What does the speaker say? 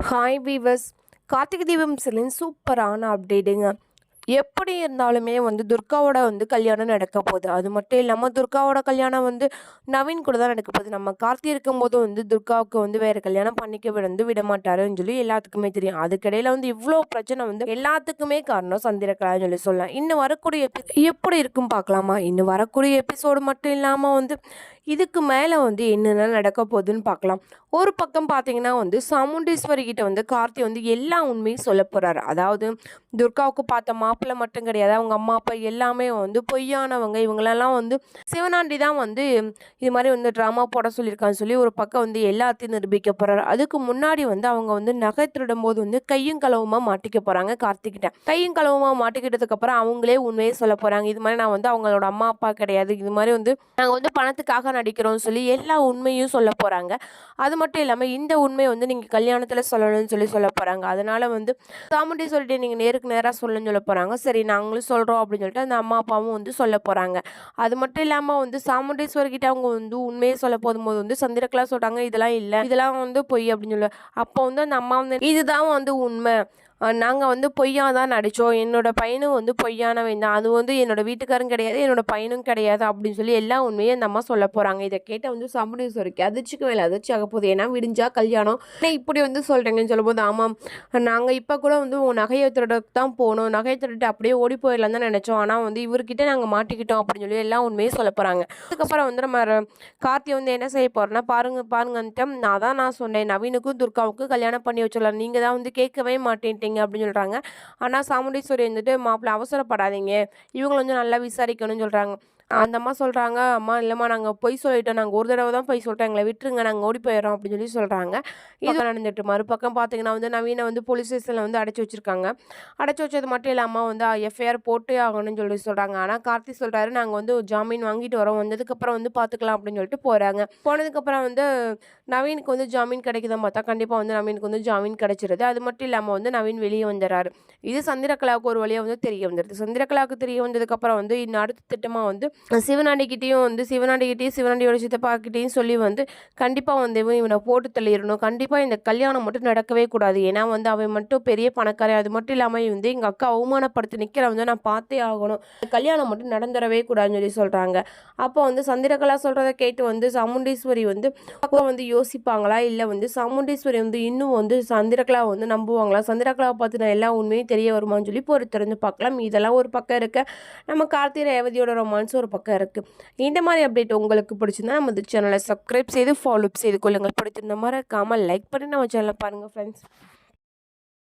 Hi viewers Karthigai Deepam Cillian சூப்பரான அப்டேட்டுங்க எப்படி இருந்தாலுமே வந்து துர்காவோட வந்து கல்யாணம் நடக்க போகுது. அது மட்டும் இல்லாமல் துர்காவோட கல்யாணம் வந்து நவீன் கூட தான் நடக்க போகுது. நம்ம கார்த்தி இருக்கும்போது வந்து துர்காவுக்கு வந்து வேறு கல்யாணம் பண்ணிக்க வந்து விட மாட்டாருன்னு சொல்லி எல்லாத்துக்குமே தெரியும். அதுக்கிடையில் வந்து இவ்வளோ பிரச்சனை வந்து எல்லாத்துக்குமே காரணம் சந்திரகலான்னு சொல்லி சொல்லலாம். இன்னும் வரக்கூடிய எப்படி இருக்கும் பார்க்கலாமா? இன்னும் வரக்கூடிய எபிசோடு மட்டும் இல்லாமல் வந்து இதுக்கு மேலே வந்து என்னென்ன நடக்க போகுதுன்னு பார்க்கலாம். ஒரு பக்கம் பார்த்தீங்கன்னா வந்து சாமுண்டீஸ்வரி கிட்ட வந்து கார்த்தி வந்து எல்லா உண்மையும் சொல்ல போகிறாரு அதாவது துர்காவுக்கு பார்த்தோமா? மாப்பிள்ளை மட்டும் கிடையாது. அவங்க அம்மா அப்பா எல்லாமே வந்து பொய்யானவங்க. இவங்களெல்லாம் வந்து சிவனாண்டி தான் வந்து இது மாதிரி வந்து ட்ராமா போட சொல்லியிருக்கான்னு சொல்லி ஒரு பக்கம் வந்து எல்லாத்தையும் நிரூபிக்க போகிறாரு அதுக்கு முன்னாடி வந்து அவங்க வந்து நகை திருடும் போது வந்து கையும் களவுமா மாட்டிக்க போகிறாங்க கார்த்திகிட்ட. கையும் களவுமா மாட்டிக்கிட்டதுக்கப்புறம் அவங்களே உண்மையை சொல்ல போகிறாங்க இது மாதிரி நான் வந்து அவங்களோட அம்மா அப்பா கிடையாது. இது மாதிரி வந்து நாங்கள் வந்து பணத்துக்காக நடிக்கிறோம்னு சொல்லி எல்லா உண்மையும் சொல்ல போகிறாங்க அது மட்டும் இல்லாமல் இந்த உண்மையை வந்து நீங்கள் கல்யாணத்தில் சொல்லணும்னு சொல்லி சொல்ல போகிறாங்க அதனால் வந்து சாமுண்டி சொல்லிட்டு நீங்கள் நேருக்கு நேராக சொல்லணும்னு சொல்ல போகிறாங்க சரி நாங்களும் சொல்கிறோம் அப்படின்னு சொல்லிட்டு அந்த அம்மா அப்பாவும் வந்து சொல்ல போகிறாங்க அது மட்டும் இல்லாமல் வந்து சாமுண்டேஸ்வர்கிட்ட அவங்க வந்து உண்மையை சொல்ல போதும் போது வந்து சந்திரகலா சொல்கிறாங்க இதெல்லாம் இல்லை இதெல்லாம் வந்து பொய் அப்படின்னு சொல்லி அப்போ வந்து அந்த அம்மா வந்து இதுதான் வந்து உண்மை. நாங்கள் வந்து பொய்யா தான் நடித்தோம் என்னோடய பையனும் வந்து பொய்யானவன் தான். அது வந்து என்னோடய வீட்டுக்காரும் கிடையாது என்னோடய பையனும் கிடையாது அப்படின்னு சொல்லி எல்லா உண்மையும் அந்த அம்மா சொல்ல போகிறாங்க இதை கேட்டால் வந்து சமுடீஸ்வரிக்கு அதிர்ச்சிக்கு மேலே அதிர்ச்சி ஆக போகுது. ஏன்னா விடிஞ்சா கல்யாணம். ஆனால் இப்படி வந்து சொல்கிறீங்கன்னு சொல்லும்போது ஆமாம் நாங்கள் இப்போ கூட வந்து உங்கள் நகையை திருடக்கு தான் போகணும் நகையை திருட்டு அப்படியே ஓடி போயிடலாம் தான் நினச்சோம். ஆனால் வந்து இவர்கிட்ட நாங்கள் மாட்டிக்கிட்டோம் அப்படின்னு சொல்லி எல்லா உண்மையும் சொல்ல போகிறாங்க அதுக்கப்புறம் வந்து நம்ம கார்த்தி வந்து என்ன செய்ய போகிறோன்னா பாருங்க பாருங்கன்ட்டு நான் தான் நான் சொன்னேன். நவீனுக்கும் துர்காவுக்கும் கல்யாணம் பண்ணி வச்சிடலாம். நீங்கள் தான் வந்து கேட்கவே மாட்டேன்ட்டீங்க. பண்ணுறீங்க அப்படின்னு சொல்கிறாங்க ஆனால் சாமுண்டீஸ்வரி வந்துட்டு மாப்பிள்ளை அவசரப்படாதீங்க. இவங்களை வந்து நல்லா விசாரிக்கணும்னு சொல்கிறாங்க அந்த அம்மா சொல்கிறாங்க அம்மா இல்லைம்மா நாங்கள் பொய் சொல்லிட்டோம். நாங்கள் ஒரு தடவை தான் பொய் சொல்லிட்டோம். எங்களை விட்டுருங்க. நாங்கள் ஓடி போயிடறோம். அப்படின்னு சொல்லி சொல்கிறாங்க இது நடந்துட்டு மறுபக்கம் பார்த்தீங்கன்னா வந்து நவீனை வந்து போலீஸ் ஸ்டேஷனில் வந்து அடைச்சி வச்சுருக்காங்க. அடைச்சி வச்சது மட்டும் இல்லாமல் வந்து எஃப்ஐஆர் போட்டே ஆகணும்னு சொல்லி சொல்கிறாங்க ஆனால் கார்த்தி சொல்கிறாரு நாங்கள் வந்து ஜாமீன் வாங்கிட்டு வரோம். வந்ததுக்கப்புறம் வந்து பார்த்துக்கலாம் அப்படின்னு சொல்லிட்டு போகிறாங்க போனதுக்கப்புறம் வந்து நவீனுக்கு வந்து ஜாமீன் கிடைக்குதான் பார்த்தா கண்டிப்பாக வந்து நவீனுக்கு வந்து ஜாமீன் கிடைச்சிருது. அது மட்டும் இல்லாமல் வந்து நவீன் வெளியே வந்துடுறாரு. இது சந்திரகலாவுக்கு ஒரு வழியாக வந்து தெரிய வந்துடுது சந்திரகலாவுக்கு தெரிய வந்ததுக்கப்புறம் வந்து இன்னும் அடுத்த திட்டமாக வந்து சிவனாண்டிக்கிட்டேயும் வந்து சிவனாண்டிக்கிட்டேயும் சிவனாண்டியோட சித்தப்பாக்கிட்டேயும் சொல்லி வந்து கண்டிப்பாக வந்து இவனை போட்டு தள்ளிடணும். கண்டிப்பாக இந்த கல்யாணம் மட்டும் நடக்கவே கூடாது. ஏன்னா வந்து அவன் மட்டும் பெரிய பணக்காரன் அது மட்டும் இல்லாமல் வந்து எங்கள் அக்கா அவமானப்படுத்தி நிற்கிற வந்து நான் பார்த்தே ஆகணும். கல்யாணம் மட்டும் நடந்துடவே கூடாதுன்னு சொல்லி சொல்கிறாங்க அப்போ வந்து சந்திரகலா சொல்கிறத கேட்டு வந்து சாமுண்டீஸ்வரி வந்து அப்போ வந்து யோசிப்பாங்களா? இல்லை வந்து சாமுண்டீஸ்வரி வந்து இன்னும் வந்து சந்திரகலா வந்து நம்புவாங்களா? சந்திரகலாவை பார்த்து நான் எல்லா உண்மையும் தெரிய வருமானு சொல்லி பொறுத்திருந்து பார்க்கலாம். இதெல்லாம் ஒரு பக்கம் இருக்க. நம்ம கார்த்தி ரேவதியோட ரொமான்ஸ் ஒரு பக்கம் இருக்குது இந்த மாதிரி அப்டேட் உங்களுக்கு பிடிச்சிருந்தா நம்ம சேனலை சப்ஸ்கிரைப் செய்து ஃபாலோ அப் செய்து கொள்ளுங்கள். பிடிச்சிருந்த மாதிரி மறக்காமல் லைக் பண்ணி நம்ம சேனலை பாருங்கள் ஃப்ரெண்ட்ஸ்